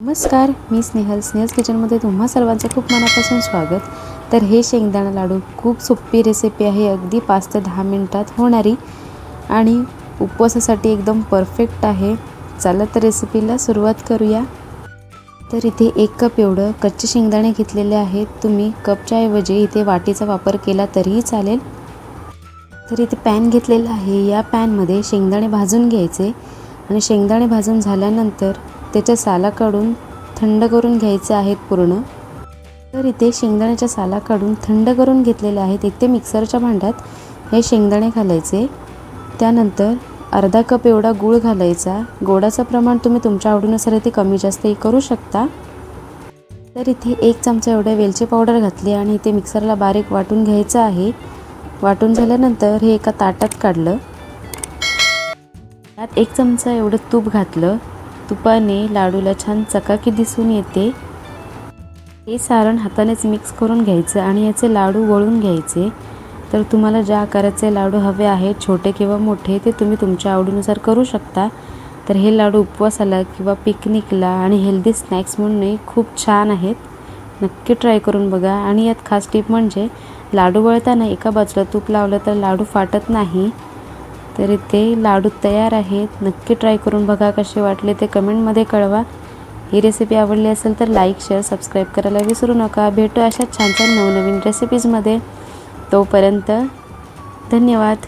नमस्कार मी स्नेहल. स्नेहल किचनमध्ये तुम्हा सर्वांचं खूप मनापासून स्वागत. तर हे शेंगदाणा लाडू खूप सोपी रेसिपी आहे अगदी पाच ते दहा मिनटात होणारी आणि उपवासासाठी एकदम परफेक्ट आहे. चला तर रेसिपीला सुरुवात करूया. तर इथे एक कप एवढं कच्चे शेंगदाणे घेतलेले आहेत. तुम्ही कपच्या ऐवजी इथे वाटीचा वापर केला तरीही चालेल. तर इथे पॅन घेतलेला आहे. या पॅनमध्ये शेंगदाणे भाजून घ्यायचे आणि शेंगदाणे भाजून झाल्यानंतर त्याच्या साला काढून थंड करून घ्यायचे आहेत पूर्ण. तर इथे शेंगदाण्याच्या साला काढून थंड करून घेतलेले आहेत. इथे मिक्सरच्या भांड्यात हे शेंगदाणे घालायचे. त्यानंतर अर्धा कप एवढा गूळ घालायचा. गोडाचं प्रमाण तुम्ही तुमच्या आवडीनुसार इथे कमी जास्तही करू शकता. तर इथे एक चमचा एवढ्या वेलची पावडर घातली आणि इथे मिक्सरला बारीक वाटून घ्यायचं आहे. वाटून झाल्यानंतर हे एका ताटात काढलं. त्यात एक चमचा एवढं तूप घातलं. तुपाने लाडूला छान चकाकी दिसून येते. हे सारण हातानेच मिक्स करून घ्यायचं आणि याचे लाडू वळून घ्यायचे. तर तुम्हाला ज्या आकाराचे लाडू हवे आहेत छोटे किंवा मोठे ते तुम्ही तुमच्या आवडीनुसार करू शकता. तर हे लाडू उपवासाला किंवा पिकनिकला आणि हेल्दी स्नॅक्स म्हणूनही खूप छान आहेत. नक्की ट्राय करून बघा. आणि यात खास टीप म्हणजे लाडू वळताना एका बाजूला तूप लावलं तर लाडू फाटत नाही. तर इथे लाडू तयार आहेत. नक्की ट्राय करून बघा कसे वाटले ते कमेंटमध्ये कळवा. ही रेसिपी आवडली असेल तर लाईक शेअर सबस्क्राईब करायला विसरू नका. भेटू अशा छान छान नवनवीन रेसिपीजमध्ये तोपर्यंत धन्यवाद.